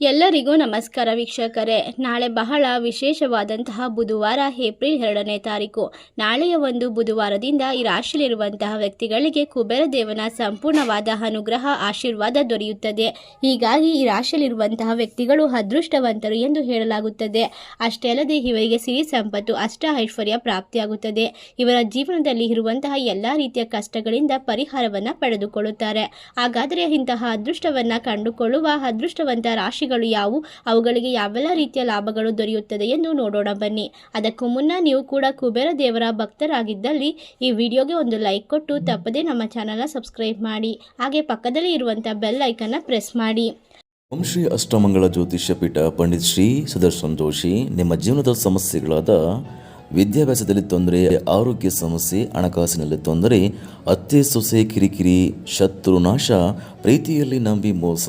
ಎಲ್ಲರಿಗೂ ನಮಸ್ಕಾರ ವೀಕ್ಷಕರೇ. ನಾಳೆ ಬಹಳ ವಿಶೇಷವಾದಂತಹ ಬುಧವಾರ, ಏಪ್ರಿಲ್ ಎರಡನೇ ತಾರೀಕು. ನಾಳೆಯ ಒಂದು ಬುಧವಾರದಿಂದ ಈ ರಾಶಿಯಲ್ಲಿರುವಂತಹ ವ್ಯಕ್ತಿಗಳಿಗೆ ಕುಬೇರ ದೇವನ ಸಂಪೂರ್ಣವಾದ ಅನುಗ್ರಹ, ಆಶೀರ್ವಾದ ದೊರೆಯುತ್ತದೆ. ಹೀಗಾಗಿ ಈ ರಾಶಿಯಲ್ಲಿರುವಂತಹ ವ್ಯಕ್ತಿಗಳು ಅದೃಷ್ಟವಂತರು ಎಂದು ಹೇಳಲಾಗುತ್ತದೆ. ಅಷ್ಟೇ ಅಲ್ಲದೆ ಇವರಿಗೆ ಸಿರಿ ಸಂಪತ್ತು ಅಷ್ಟ ಐಶ್ವರ್ಯ ಪ್ರಾಪ್ತಿಯಾಗುತ್ತದೆ. ಇವರ ಜೀವನದಲ್ಲಿ ಇರುವಂತಹ ಎಲ್ಲ ರೀತಿಯ ಕಷ್ಟಗಳಿಂದ ಪರಿಹಾರವನ್ನು ಪಡೆದುಕೊಳ್ಳುತ್ತಾರೆ. ಹಾಗಾದರೆ ಇಂತಹ ಅದೃಷ್ಟವನ್ನು ಕಂಡುಕೊಳ್ಳುವ ಅದೃಷ್ಟವಂತ ರಾಶಿಗಳು ಯಾವುವು? ಅವುಗಳಿಗೆ ಯಾವೆಲ್ಲ ರೀತಿಯ ಲಾಭಗಳು ದೊರೆಯುತ್ತದೆ ಎಂದು ನೋಡೋಣ ಬನ್ನಿ. ಅದಕ್ಕೂ ಮುನ್ನ ನೀವು ಕೂಡ ಕುಬೇರ ದೇವರ ಭಕ್ತರಾಗಿದ್ದಲ್ಲಿ ಈ ವಿಡಿಯೋಗೆ ಒಂದು ಲೈಕ್ ಕೊಟ್ಟು ತಪ್ಪದೇ ನಮ್ಮ ಚಾನಲ್ನ ಸಬ್ಸ್ಕ್ರೈಬ್ ಮಾಡಿ. ಹಾಗೆ ಪಕ್ಕದಲ್ಲಿ ಇರುವಂಥ ಬೆಲ್ ಐಕನ್ನ ಪ್ರೆಸ್ ಮಾಡಿ. ಓಂ ಶ್ರೀ ಅಷ್ಟಮಂಗಳ ಜ್ಯೋತಿಷ್ಯ ಪೀಠ ಪಂಡಿತ್ ಶ್ರೀ ಸುದರ್ಶನ್ ಜೋಶಿ ನಿಮ್ಮ ಜೀವನದ ಸಮಸ್ಯೆಗಳಾದ ವಿದ್ಯಾಭ್ಯಾಸದಲ್ಲಿ ತೊಂದರೆ, ಆರೋಗ್ಯ ಸಮಸ್ಯೆ, ಹಣಕಾಸಿನಲ್ಲಿ ತೊಂದರೆ, ಅತ್ತೆ ಸೊಸೆ ಕಿರಿಕಿರಿ, ಶತ್ರು ನಾಶ, ಪ್ರೀತಿಯಲ್ಲಿ ನಂಬಿ ಮೋಸ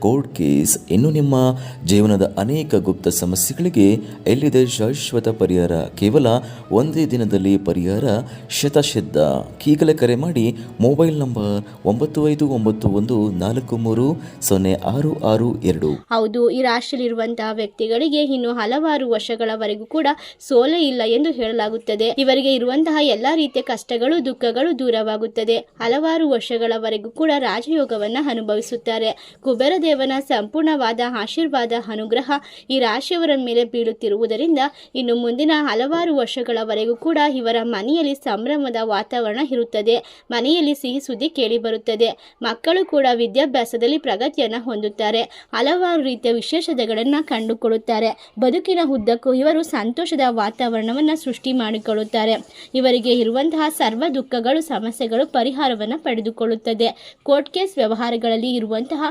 ಕೋರ್ಟ್ ಕೇಸ್ ಇನ್ನು ನಿಮ್ಮ ಜೀವನದ ಅನೇಕ ಗುಪ್ತ ಸಮಸ್ಯೆಗಳಿಗೆ ಎಲ್ಲಿದೆ ಶಾಶ್ವತ ಪರಿಹಾರ? ಕೇವಲ ಒಂದೇ ದಿನದಲ್ಲಿ ಪರಿಹಾರ? ಶತಸಿದ್ಧ ಈಗಲೇ ಕರೆ ಮಾಡಿ ಮೊಬೈಲ್ ನಂಬರ್ ಒಂಬತ್ತು ಐದು ಒಂಬತ್ತು ಒಂದು ನಾಲ್ಕು ಮೂರು ಸೊನ್ನೆ ಆರು ಆರು ಎರಡು. ಹೌದು, ಈ ರಾಶಿಯಲ್ಲಿರುವಂತಹ ವ್ಯಕ್ತಿಗಳಿಗೆ ಇನ್ನು ಹಲವಾರು ವರ್ಷಗಳವರೆಗೂ ಕೂಡ ಸೋಲೆ ಇಲ್ಲ ಎಂದು ಹೇಳಲಾಗುತ್ತದೆ. ಇವರಿಗೆ ಇರುವಂತಹ ಎಲ್ಲಾ ರೀತಿಯ ಕಷ್ಟಗಳು, ದುಃಖಗಳು ದೂರವಾಗುತ್ತದೆ. ಹಲವಾರು ವರ್ಷಗಳವರೆಗೂ ಕೂಡ ರಾಜಯೋಗವನ್ನ ಅನುಭವಿಸುತ್ತಾರೆ. ಕುಬೇರ ದೇವನ ಸಂಪೂರ್ಣವಾದ ಆಶೀರ್ವಾದ ಅನುಗ್ರಹ ಈ ರಾಶಿಯವರ ಮೇಲೆ ಬೀಳುತ್ತಿರುವುದರಿಂದ ಇನ್ನು ಮುಂದಿನ ಹಲವಾರು ವರ್ಷಗಳವರೆಗೂ ಕೂಡ ಇವರ ಮನೆಯಲ್ಲಿ ಸಂಭ್ರಮದ ವಾತಾವರಣ ಇರುತ್ತದೆ. ಮನೆಯಲ್ಲಿ ಸಿಹಿ ಸುದ್ದಿ ಕೇಳಿ ಬರುತ್ತದೆ. ಮಕ್ಕಳು ಕೂಡ ವಿದ್ಯಾಭ್ಯಾಸದಲ್ಲಿ ಪ್ರಗತಿಯನ್ನು ಹೊಂದುತ್ತಾರೆ. ಹಲವಾರು ರೀತಿಯ ವಿಶೇಷತೆಗಳನ್ನು ಕಂಡುಕೊಳ್ಳುತ್ತಾರೆ. ಬದುಕಿನ ಉದ್ದಕ್ಕೂ ಇವರು ಸಂತೋಷದ ವಾತಾವರಣವನ್ನು ಸೃಷ್ಟಿ ಮಾಡಿಕೊಳ್ಳುತ್ತಾರೆ. ಇವರಿಗೆ ಇರುವಂತಹ ಸರ್ವ ದುಃಖಗಳು, ಸಮಸ್ಯೆಗಳು ಪರಿಹಾರವನ್ನು ಪಡೆದುಕೊಳ್ಳುತ್ತದೆ. ಕೋರ್ಟ್ ಕೇಸ್ ವ್ಯವಹಾರಗಳಲ್ಲಿ ಇರುವಂತಹ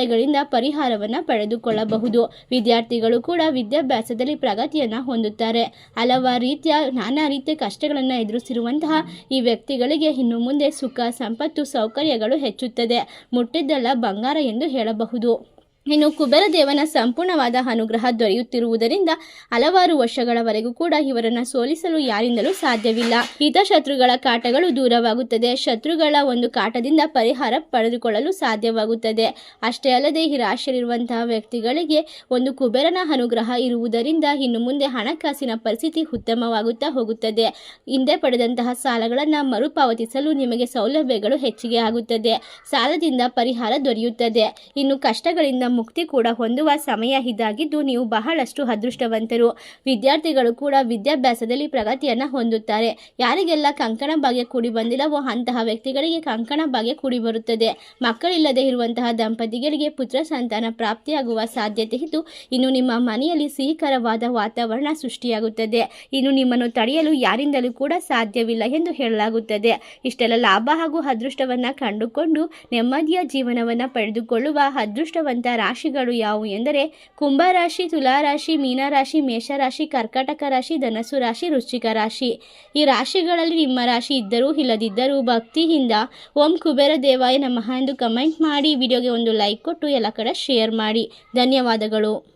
ಅಡೆತಡೆಗಳಿಂದ ಪರಿಹಾರವನ್ನು ಪಡೆದುಕೊಳ್ಳಬಹುದು. ವಿದ್ಯಾರ್ಥಿಗಳು ಕೂಡ ವಿದ್ಯಾಭ್ಯಾಸದಲ್ಲಿ ಪ್ರಗತಿಯನ್ನು ಹೊಂದುತ್ತಾರೆ. ಹಲವಾರು ರೀತಿಯ, ನಾನಾ ರೀತಿಯ ಕಷ್ಟಗಳನ್ನು ಎದುರಿಸಿರುವಂತಹ ಈ ವ್ಯಕ್ತಿಗಳಿಗೆ ಇನ್ನು ಮುಂದೆ ಸುಖ, ಸಂಪತ್ತು, ಸೌಕರ್ಯಗಳು ಹೆಚ್ಚುತ್ತದೆ. ಮುಟ್ಟಿದ್ದಲ್ಲ ಬಂಗಾರ ಎಂದು ಹೇಳಬಹುದು. ಇನ್ನು ಕುಬೇರ ದೇವನ ಸಂಪೂರ್ಣವಾದ ಅನುಗ್ರಹ ದೊರೆಯುತ್ತಿರುವುದರಿಂದ ಹಲವಾರು ವರ್ಷಗಳವರೆಗೂ ಕೂಡ ಇವರನ್ನು ಸೋಲಿಸಲು ಯಾರಿಂದಲೂ ಸಾಧ್ಯವಿಲ್ಲ. ಹಿತ ಶತ್ರುಗಳ ಕಾಟಗಳು ದೂರವಾಗುತ್ತದೆ. ಶತ್ರುಗಳ ಒಂದು ಕಾಟದಿಂದ ಪರಿಹಾರ ಪಡೆದುಕೊಳ್ಳಲು ಸಾಧ್ಯವಾಗುತ್ತದೆ. ಅಷ್ಟೇ ಅಲ್ಲದೆ ಈ ರಾಶಿಯಲ್ಲಿರುವಂತಹ ವ್ಯಕ್ತಿಗಳಿಗೆ ಒಂದು ಕುಬೇರನ ಅನುಗ್ರಹ ಇರುವುದರಿಂದ ಇನ್ನು ಮುಂದೆ ಹಣಕಾಸಿನ ಪರಿಸ್ಥಿತಿ ಉತ್ತಮವಾಗುತ್ತಾ ಹೋಗುತ್ತದೆ. ಹಿಂದೆ ಪಡೆದಂತಹ ಸಾಲಗಳನ್ನು ಮರುಪಾವತಿಸಲು ನಿಮಗೆ ಸೌಲಭ್ಯಗಳು ಹೆಚ್ಚಿಗೆ ಆಗುತ್ತದೆ. ಸಾಲದಿಂದ ಪರಿಹಾರ ದೊರೆಯುತ್ತದೆ. ಇನ್ನು ಕಷ್ಟಗಳಿಂದ ಮುಕ್ತಿ ಕೂಡ ಹೊಂದುವ ಸಮಯ ಇದಾಗಿದ್ದು ನೀವು ಬಹಳಷ್ಟು ಅದೃಷ್ಟವಂತರು. ವಿದ್ಯಾರ್ಥಿಗಳು ಕೂಡ ವಿದ್ಯಾಭ್ಯಾಸದಲ್ಲಿ ಪ್ರಗತಿಯನ್ನು ಹೊಂದುತ್ತಾರೆ. ಯಾರಿಗೆಲ್ಲ ಕಂಕಣ ಭಾಗ್ಯ ಕೂಡಿ ಬಂದಿಲ್ಲವೋ ಅಂತಹ ವ್ಯಕ್ತಿಗಳಿಗೆ ಕಂಕಣ ಭಾಗ್ಯ ಕೂಡಿ ಬರುತ್ತದೆ. ಮಕ್ಕಳಿಲ್ಲದೆ ಇರುವಂತಹ ದಂಪತಿಗಳಿಗೆ ಪುತ್ರ ಸಂತಾನ ಪ್ರಾಪ್ತಿಯಾಗುವ ಸಾಧ್ಯತೆ ಇದ್ದು, ಇನ್ನು ನಿಮ್ಮ ಮನೆಯಲ್ಲಿ ಸಿಹಿಕರವಾದ ವಾತಾವರಣ ಸೃಷ್ಟಿಯಾಗುತ್ತದೆ. ಇನ್ನು ನಿಮ್ಮನ್ನು ತಡೆಯಲು ಯಾರಿಂದಲೂ ಕೂಡ ಸಾಧ್ಯವಿಲ್ಲ ಎಂದು ಹೇಳಲಾಗುತ್ತದೆ. ಇಷ್ಟೆಲ್ಲ ಲಾಭ ಹಾಗೂ ಅದೃಷ್ಟವನ್ನು ಕಂಡುಕೊಂಡು ನೆಮ್ಮದಿಯ ಜೀವನವನ್ನು ಪಡೆದುಕೊಳ್ಳುವ ಅದೃಷ್ಟವಂತ ರಾಶಿಗಳು ಯಾವುವು ಎಂದರೆ ಕುಂಭರಾಶಿ ತುಲಾರಾಶಿ ಮೀನರಾಶಿ ಮೇಷರಾಶಿ ಕರ್ಕಾಟಕ ರಾಶಿ ಧನಸು ರಾಶಿ, ವೃಶ್ಚಿಕ ರಾಶಿ. ಈ ರಾಶಿಗಳಲ್ಲಿ ನಿಮ್ಮ ರಾಶಿ ಇದ್ದರೂ ಇಲ್ಲದಿದ್ದರೂ ಭಕ್ತಿಯಿಂದ ಓಂ ಕುಬೇರ ದೇವಾಯ ನಮಃ ಎಂದು ಕಮೆಂಟ್ ಮಾಡಿ. ವಿಡಿಯೋಗೆ ಒಂದು ಲೈಕ್ ಕೊಟ್ಟು ಎಲ್ಲ ಕಡೆ ಶೇರ್ ಮಾಡಿ. ಧನ್ಯವಾದಗಳು.